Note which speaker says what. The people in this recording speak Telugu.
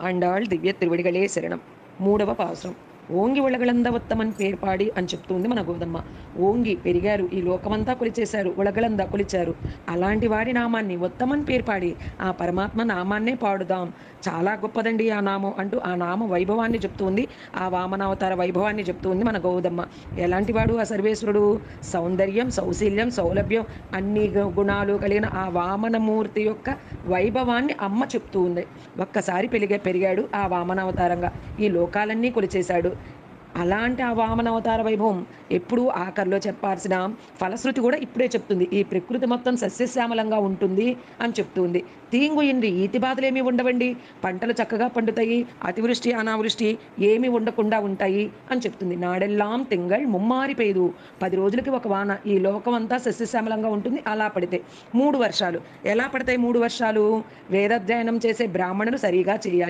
Speaker 1: ஆண்டாள் திவ்ய திருவடிகளே சரணம். மூடவ பாசனம் ఓంగి ఉలగలంద ఉత్తమన్ పేరు పాడి అని చెప్తుంది మన గోదమ్మ. ఓంగి పెరిగారు ఈ లోకమంతా కొలిచేశారు ఉలగలందా కొలిచారు. అలాంటి వాడి నామాన్ని ఉత్తమని పేరు పాడి ఆ పరమాత్మ నామాన్నే పాడుదాం. చాలా గొప్పదండి ఆ నామం అంటూ ఆ నామ వైభవాన్ని చెప్తుంది ఆ వామనావతార వైభవాన్ని చెప్తుంది మన గౌదమ్మ. ఎలాంటి వాడు ఆ సర్వేశ్వరుడు? సౌందర్యం సౌశీల్యం సౌలభ్యం అన్ని గుణాలు కలిగిన ఆ వామనమూర్తి యొక్క వైభవాన్ని అమ్మ చెప్తూ ఉంది ఒక్కసారి పెరిగే పెరిగాడు ఆ వామనావతారంగా. ఈ లోకాలన్నీ కొలిచేశాడు. అలాంటి ఆ వామన అవతార వైభవం ఎప్పుడూ ఆఖరిలో చెప్పాల్సిన ఫలశ్రుతి కూడా ఇప్పుడే చెప్తుంది. ఈ ప్రకృతి మొత్తం సస్యశ్యామలంగా ఉంటుంది అని చెప్తుంది. తీంగు ఇంద్రి ఈతి బాధలేమీ ఉండవండి. పంటలు చక్కగా పండుతాయి. అతివృష్టి అనావృష్టి ఏమీ ఉండకుండా ఉంటాయి అని చెప్తుంది. నాడెల్లాం తింగళ్ ముమ్మారి పెయ్యదు పది రోజులకి ఒక వాన. ఈ లోకం అంతా సస్యశ్యామలంగా ఉంటుంది. అలా పడితే మూడు వర్షాలు. ఎలా పడతాయి మూడు వర్షాలు? వేదాధ్యయనం చేసే బ్రాహ్మణులు సరిగా చేయాలి.